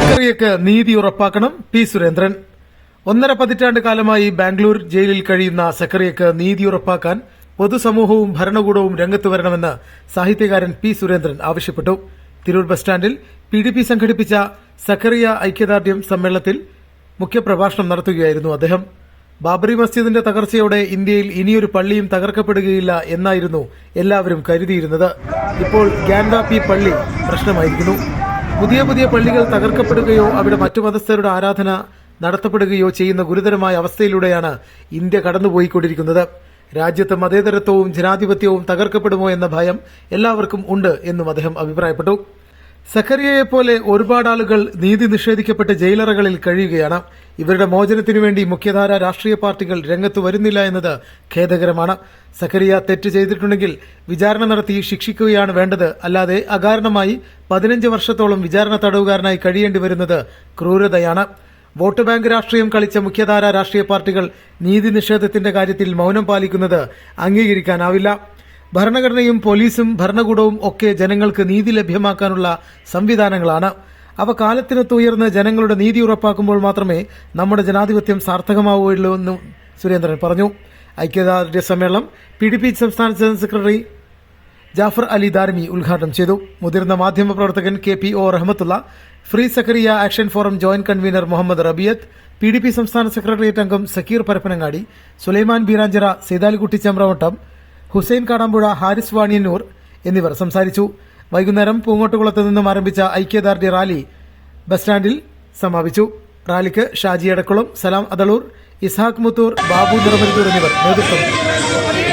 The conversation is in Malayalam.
സക്കറിയക്ക് നീതി ഉറപ്പാക്കണം. പി സുരേന്ദ്രൻ. ഒന്നര പതിറ്റാണ്ട് കാലമായി ബാംഗ്ലൂർ ജയിലിൽ കഴിയുന്ന സക്കറിയക്ക് നീതി ഉറപ്പാക്കാൻ പൊതുസമൂഹവും ഭരണകൂടവും രംഗത്ത് വരണമെന്ന് സാഹിത്യകാരൻ പി സുരേന്ദ്രൻ ആവശ്യപ്പെട്ടു. തിരൂർ ബസ് സ്റ്റാൻഡിൽ പി ഡി പി സംഘടിപ്പിച്ച സക്കറിയ ഐക്യദാർഢ്യം സമ്മേളനത്തിൽ മുഖ്യപ്രഭാഷണം നടത്തുകയായിരുന്നു അദ്ദേഹം. ബാബറി മസ്ജിദിന്റെ തകർച്ചയോടെ ഇന്ത്യയിൽ ഇനിയൊരു പള്ളിയും തകർക്കപ്പെടുകയില്ല എന്നായിരുന്നു എല്ലാവരും കരുതിയിരുന്നത്. ഇപ്പോൾ ഗ്യാൻവാപ്പി പള്ളി പ്രശ്നമായിരിക്കുന്നു. പുതിയ പുതിയ പള്ളികൾ തകർക്കപ്പെടുകയോ അവിടെ മറ്റു മതസ്ഥരുടെ ആരാധന നടത്തപ്പെടുകയോ ചെയ്യുന്ന ഗുരുതരമായ അവസ്ഥയിലൂടെയാണ് ഇന്ത്യ കടന്നുപോയിക്കൊണ്ടിരിക്കുന്നത്. രാജ്യത്ത് മതേതരത്വവും ജനാധിപത്യവും തകർക്കപ്പെടുമോ എന്ന ഭയം എല്ലാവർക്കും ഉണ്ട് എന്നും അദ്ദേഹം അഭിപ്രായപ്പെട്ടു. സക്കറിയയെ പോലെ ഒരുപാട് ആളുകൾ നീതി നിഷേധിക്കപ്പെട്ട് ജയിലറകളിൽ കഴിയുകയാണ്. ഇവരുടെ മോചനത്തിനു വേണ്ടി മുഖ്യധാര രാഷ്ട്രീയ പാർട്ടികൾ രംഗത്ത് വരുന്നില്ല എന്നത് ഖേദകരമാണ്. സഖറിയ തെറ്റ് ചെയ്തിട്ടുണ്ടെങ്കിൽ വിചാരണ നടത്തി ശിക്ഷിക്കുകയാണ് വേണ്ടത്. അല്ലാതെ അകാരണമായി പതിനഞ്ച് വർഷത്തോളം വിചാരണ തടവുകാരനായി കഴിയേണ്ടി വരുന്നത് ക്രൂരതയാണ്. വോട്ട് ബാങ്ക് രാഷ്ട്രീയം കളിച്ച മുഖ്യധാര രാഷ്ട്രീയ പാർട്ടികൾ നീതി നിഷേധത്തിന്റെ കാര്യത്തിൽ മൗനം പാലിക്കുന്നത് അംഗീകരിക്കാനാവില്ല. ഭരണഘടനയും പോലീസും ഭരണകൂടവും ഒക്കെ ജനങ്ങൾക്ക് നീതി ലഭ്യമാക്കാനുള്ള സംവിധാനങ്ങളാണ്. അവ കാലത്തിനൊത്ത് ഉയർന്ന് ജനങ്ങളുടെ നീതി ഉറപ്പാക്കുമ്പോൾ മാത്രമേ നമ്മുടെ ജനാധിപത്യം സാർത്ഥകമാവുകയുള്ളൂ എന്നും സുരേന്ദ്രൻ പറഞ്ഞു. ഐക്യദാർഢ്യ സമ്മേളനം പി ഡി പി സംസ്ഥാന ജനറൽ സെക്രട്ടറി ജാഫർ അലി ദാർമി ഉദ്ഘാടനം ചെയ്തു. മുതിർന്ന മാധ്യമപ്രവർത്തകൻ K P O Rahmathulla free Zacharia action forum joint convener Muhammad Rabiyath P D P സംസ്ഥാന സെക്രട്ടേറിയറ്റ് അംഗം സക്കീർ പരപ്പനങ്ങാടി സുലൈമാൻ ബീരാഞ്ചിറ സീതാലിക്കുട്ടി ചമ്രവട്ടം ഹുസൈൻ കാടാമ്പുഴ ഹാരിസ് വാണിയന്നൂർ എന്നിവർ സംസാരിച്ചു വൈകുന്നേരം പൂങ്ങോട്ടുകുളത്ത് നിന്നും ആരംഭിച്ച ഐക്യദാർഢ്യ റാലി ബസ് സ്റ്റാൻഡിൽ സമാപിച്ചു റാലിക്ക് ഷാജി എടക്കുളം സലാം അതളൂർ ഇസ്ഹാഖ് മുത്തൂർ ബാബു നിറമരുത്തൂർ എന്നിവർ നേതൃത്വം.